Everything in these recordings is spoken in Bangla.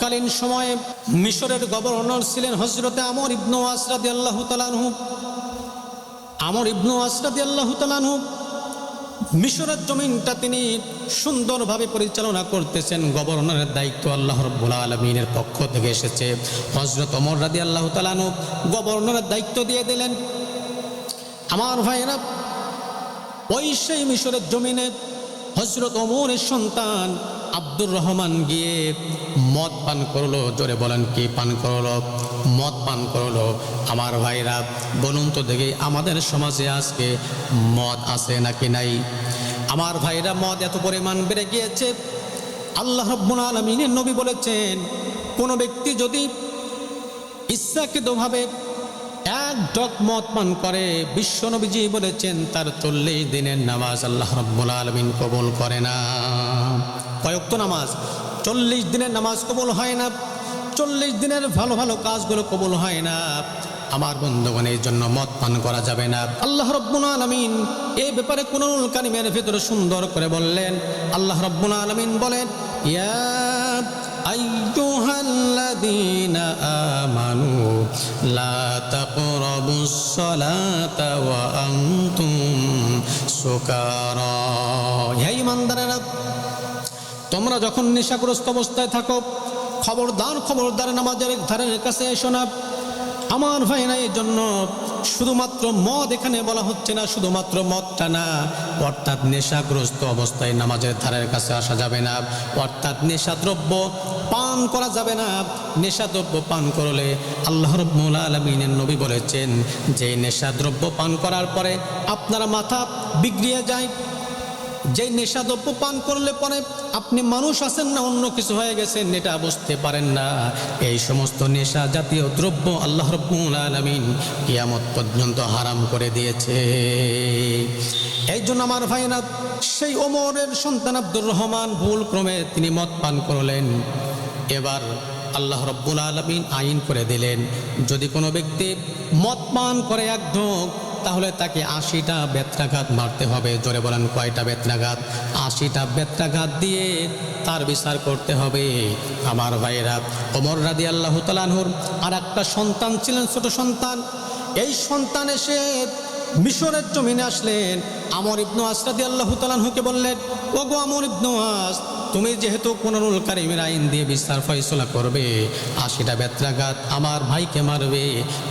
তৎকালীন সময়ে মিশরের গভর্নর ছিলেন হজরতে আমর ইবনু আসরাদি আল্লাহ তালানহু আমর ইবনু আসরাদি আল্লাহ তালানহু মিশরের জমিনটা তিনি সুন্দরভাবে পরিচালনা করতেছেন, গভর্নরের দায়িত্ব আল্লাহ রব্বুল আলমিনের পক্ষ থেকে এসেছে। হজরত অমর রাদি আল্লাহ তালানু গভর্নরের দায়িত্ব দিয়ে দিলেন। আমার ভাইয়েরা, ওই সেই মিশরের জমিনে হজরত অমরের সন্তান আব্দুর রহমান গিয়ে মদ পান করল, জোরে বলেন, কি পান করল? মদ পান করল। আমার ভাইরা, বলুন তো দেখি, আমাদের সমাজে আজকে মদ আছে নাকি নাই? আমার ভাইরা, মদ এত পরিমাণ বেড়ে গিয়েছে। আল্লাহ রব্বুল আলমিনের নবী বলেছেন, কোনো ব্যক্তি যদি ইচ্ছাকৃতভাবে এক ডক মত পান করে বিশ্বনবীজি বলেছেন, তার চল্লিশ দিনের নামাজ আল্লাহ রব্বুল আলমিন কবুল করে না। কয়েকত নামাজ। চল্লিশ দিনের নামাজ কবল হয় না। চল্লিশ দিনের ভালো ভালো কাজগুলো কবল হয় না। আমার বন্ধুগণ, এই জন্য মত পান করা যাবে না। আল্লাহ রব্বুল আলমিন এই ব্যাপারে কোন কানিমের ভিতরে সুন্দর করে বললেন। আল্লাহ রব্বুল আলমিন বলেন সুকার। ইমানদারেরা তোমরা যখন নেশাগ্রস্ত অবস্থায় থাকো, খবরদার খবরদার নামাজের ধারের কাছে এসো না। আমার ভাই না এই জন্য শুধুমাত্র মদ এখানে বলা হচ্ছে না, শুধুমাত্র মদটা না, অর্থাৎ নেশাগ্রস্ত অবস্থায় নামাজের ধারের কাছে আসা যাবে না, অর্থাৎ নেশাদ্রব্য পান করা যাবে না। নেশাদ্রব্য পান করলে আল্লাহ রব্বুল আলমিনের নবী বলেছেন, যে নেশাদ্রব্য পান করার পরে আপনার মাথা বিগড়িয়ে যায় যে নেশাদ্রব্য পান করলে পরে আপনি মানুষ আছেন না, অন্য কিছু হয়ে গেছেন এটা বুঝতে পারেন না। এই সমস্ত নেশা জাতীয় দ্রব্য আল্লাহ রব্বুল আলমিন কিয়ামত পর্যন্ত হারাম করে দিয়েছে। এই জন্য আমার ভাইনা সেই ওমরের সন্তান আব্দুর রহমান ভুল ক্রমে তিনি মদ পান করলেন। এবার আল্লাহ রব্বুল আলমিন আইন করে দিলেন, যদি কোনো ব্যক্তি মদ পান করে এক ঢোক তাহলে তাকে আশিটা বেত্রাঘাত মারতে হবে। জোরে বলেন, কয়টা বেত্রাঘাত? আশিটা বেত্রাঘাত দিয়ে তার বিচার করতে হবে। আমার ভাইয়েরা, ওমর রাদি আল্লাহ তালানহুর আর একটা সন্তান ছিলেন, ছোট সন্তান। এই সন্তান এসে মিশরের জমিনে আসলেন। আমর ইবনু আসরাদি আল্লাহ তালানহুকে বললেন ও গো আমর ইবনু আস তুমি যেহেতু কোনরুল কারিমের আইন দিয়ে বিস্তার ফয়সলা করবে আশিটা বেত্রাঘাত আমার ভাইকে মারবে,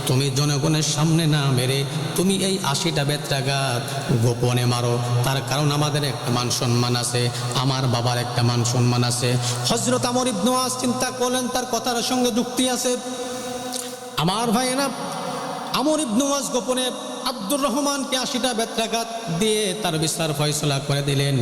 তুমি জনগণের সামনে না মেরে তুমি এই আশিটা বেত্রাঘাত গোপনে মারো। তার কারণ আমাদের একটা মান সম্মান আছে, আমার বাবার একটা মান সম্মান আছে। হজরত আমর ইবনু আস চিন্তা করলেন, তার কথার সঙ্গে যুক্তি আছে। আমার ভাইয়েরা, আমর ইবনু আস গোপনে আব্দুর রহমানকে আশিটা বেত্রাঘাত দিয়ে তার বিস্তার ফয়সলা করে দিলেন।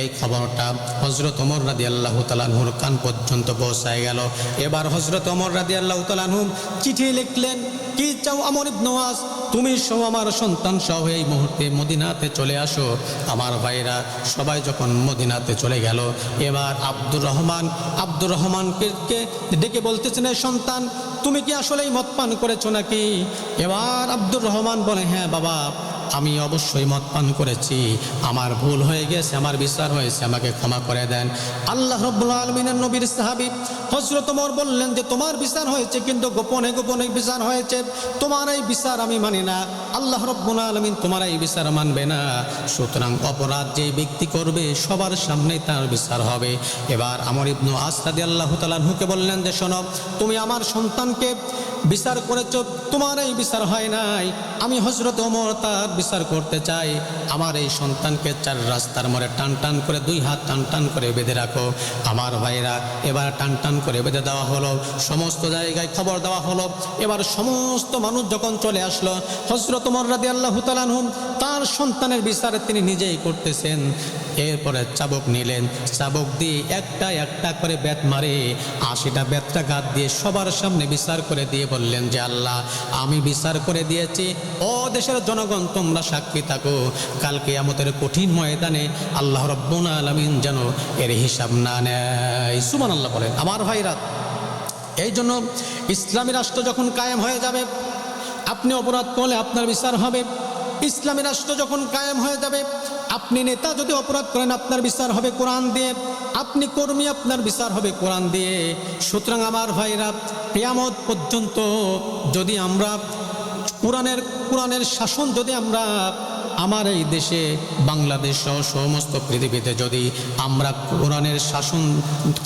এই খবরটা হজরত অমর রাদি আল্লাহ তালানহুর কান পর্যন্ত পৌঁছায় গেল। এবার হজরত অমর রাদি আল্লাহ তালানহুম চিঠি লিখলেন কি চাও আমর ইবনওয়াজ তুমি সহ আমার সন্তান সহ এই মুহূর্তে মদিনাতে চলে আসো। আমার ভাইরা সবাই যখন মদিনাতে চলে গেল, এবার আব্দুর রহমান, আব্দুর রহমানকে ডেকে বলতেছেন সন্তান, তুমি কি আসলেই মদ পান করেছ নাকি? এবার আব্দুর রহমান বলে হ্যাঁ বাবা। আমি অবশ্যই মদ পান করেছি। আমার ভুল হয়ে গেছে, আমার বিচার হয়েছে, আমাকে ক্ষমা করে দেন। আল্লাহ রব্বুল আলমিনের নবীর সাহাবি হজরত ওমর বললেন যে, তোমার বিচার হয়েছে কিন্তু গোপনে গোপনে বিচার হয়েছে। তোমার এই বিচার আমি মানি না। আল্লাহ রব্বুল আলমিন তোমার এই বিচার মানবে না। সুতরাং অপরাধ যে ব্যক্তি করবে, সবার সামনে তার বিচার হবে। এবার আমর ইবনু আসাদি আল্লাহ তালাহুকে বললেন যে, শোনো, তুমি আমার সন্তানকে বিচার করেছ, তোমার এই বিচার হয় নাই। আমি হজরত ওমর তার বিচার করতে চাই। আমার এই সন্তানকে চার রাস্তার মোড়ে টান টান করে দুই হাত টান টান করে বেঁধে রাখো। আমার ভাইরা এবার টান টান করে বেঁধে দেওয়া হলো। সমস্ত জায়গায় খবর দেওয়া হলো। এবার সমস্ত মানুষ যখন চলে আসলো হজরত ওমর রাদি আল্লাহ তালানহুম তার সন্তানের বিচার তিনি নিজেই করতেছেন। এরপরে চাবক নিলেন। চাবক দিয়ে একটা একটা করে বেত মারে। আশিটা বেতটা গাত দিয়ে সবার সামনে বিচার করে দিয়ে বললেন যে, আল্লাহ, আমি বিচার করে দিয়েছি। ও দেশের জনগণ, তোমরা সাক্ষী থাকো। কালকে আমাদের কঠিন ময়দানে আল্লাহ রব্বুল আলমিন যেন এর হিসাব না নেয়। সুমান আল্লাহ বলেন। আমার ভাইরা এই জন্য ইসলামী রাষ্ট্র যখন কায়েম হয়ে যাবে, আপনি অপরাধ করলে আপনার বিচার হবে। ইসলামী রাষ্ট্র যখন কায়েম হয়ে যাবে, আপনি নেতা যদি অপরাধ করেন, আপনার বিচার হবে কোরআন দিয়ে। আপনি কর্মী, আপনার বিচার হবে কোরআন দিয়ে। সুতরাং আমার ভাইরা, কেয়ামত পর্যন্ত যদি আমরা কোরআনের কোরআনের শাসন যদি আমরা আমার এই দেশে বাংলাদেশ সহ সমস্ত পৃথিবীতে যদি আমরা কোরআনের শাসন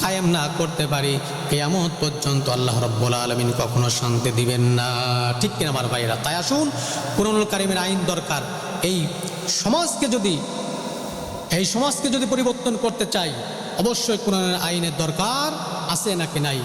কায়েম না করতে পারি, কেয়ামত পর্যন্ত আল্লাহ রব্বুল আলমিন কখনো শান্তি দিবেন না। ঠিক কিনা আমার ভাইরা তাই আসুন, কোরআনুল কারিমের আইন দরকার। এই সমাজকে যদি, এই সমাজকে যদি পরিবর্তন করতে চাই, অবশ্যই কোরআনের আইনের দরকার আছে নাকি নাই?